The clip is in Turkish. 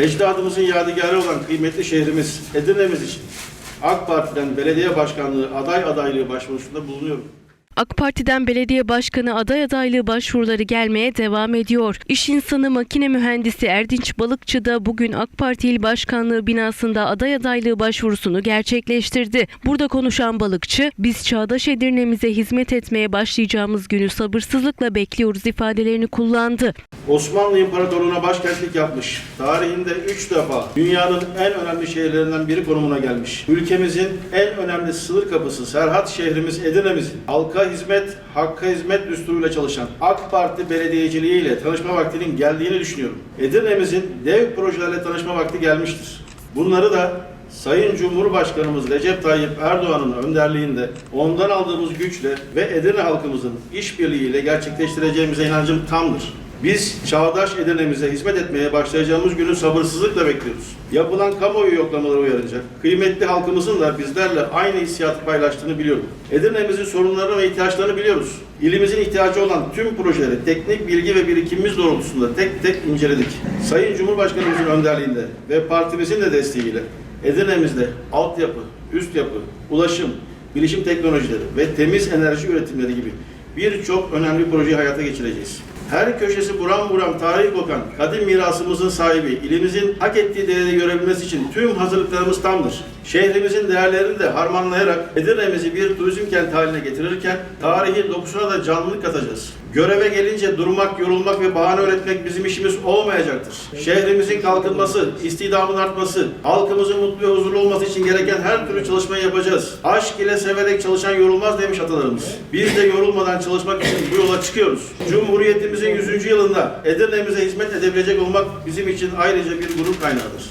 ecdadımızın yadigarı olan kıymetli şehrimiz Edirne'miz için AK Parti'den belediye başkanlığı aday adaylığı başvurusunda bulunuyorum. AK Parti'den belediye başkanı aday adaylığı başvuruları gelmeye devam ediyor. İş insanı makine mühendisi Erdinç Balıkçı da bugün AK Parti İl Başkanlığı binasında aday adaylığı başvurusunu gerçekleştirdi. Burada konuşan Balıkçı, biz çağdaş Edirne'mize hizmet etmeye başlayacağımız günü sabırsızlıkla bekliyoruz ifadelerini kullandı. Osmanlı İmparatorluğu'na başkentlik yapmış. Tarihinde üç defa dünyanın en önemli şehirlerinden biri konumuna gelmiş. Ülkemizin en önemli sınır kapısı Serhat şehrimiz Edirne'mizin halka hizmet, hakka hizmet düsturuyla çalışan AK Parti belediyeciliğiyle tanışma vaktinin geldiğini düşünüyorum. Edirne'mizin dev projelerle tanışma vakti gelmiştir. Bunları da Sayın Cumhurbaşkanımız Recep Tayyip Erdoğan'ın önderliğinde ondan aldığımız güçle ve Edirne halkımızın işbirliğiyle gerçekleştireceğimize inancım tamdır. Biz çağdaş Edirne'mize hizmet etmeye başlayacağımız günü sabırsızlıkla bekliyoruz. Yapılan kamuoyu yoklamaları uyarınca kıymetli halkımızın da bizlerle aynı hissiyatı paylaştığını biliyorum. Edirne'mizin sorunlarını ve ihtiyaçlarını biliyoruz. İlimizin ihtiyacı olan tüm projeleri teknik bilgi ve birikimimiz doğrultusunda tek tek inceledik. Sayın Cumhurbaşkanımızın önderliğinde ve partimizin de desteğiyle Edirne'mizde altyapı, üst yapı, ulaşım, bilişim teknolojileri ve temiz enerji üretimleri gibi birçok önemli projeyi hayata geçireceğiz. Her köşesi buram buram tarih kokan kadim mirasımızın sahibi, ilimizin hak ettiği değeri görebilmesi için tüm hazırlıklarımız tamdır. Şehrimizin değerlerini de harmanlayarak Edirne'mizi bir turizm kenti haline getirirken tarihin dokusuna da canlılık katacağız. Göreve gelince durmak, yorulmak ve bahane üretmek bizim işimiz olmayacaktır. Şehrimizin kalkınması, istihdamın artması, halkımızın mutlu ve huzurlu olması için gereken her türlü çalışmayı yapacağız. Aşk ile severek çalışan yorulmaz demiş atalarımız. Biz de yorulmadan çalışmak için bu yola çıkıyoruz. Cumhuriyetimizin 100. yılında Edirne'mize hizmet edebilecek olmak bizim için ayrıca bir gurur kaynağıdır.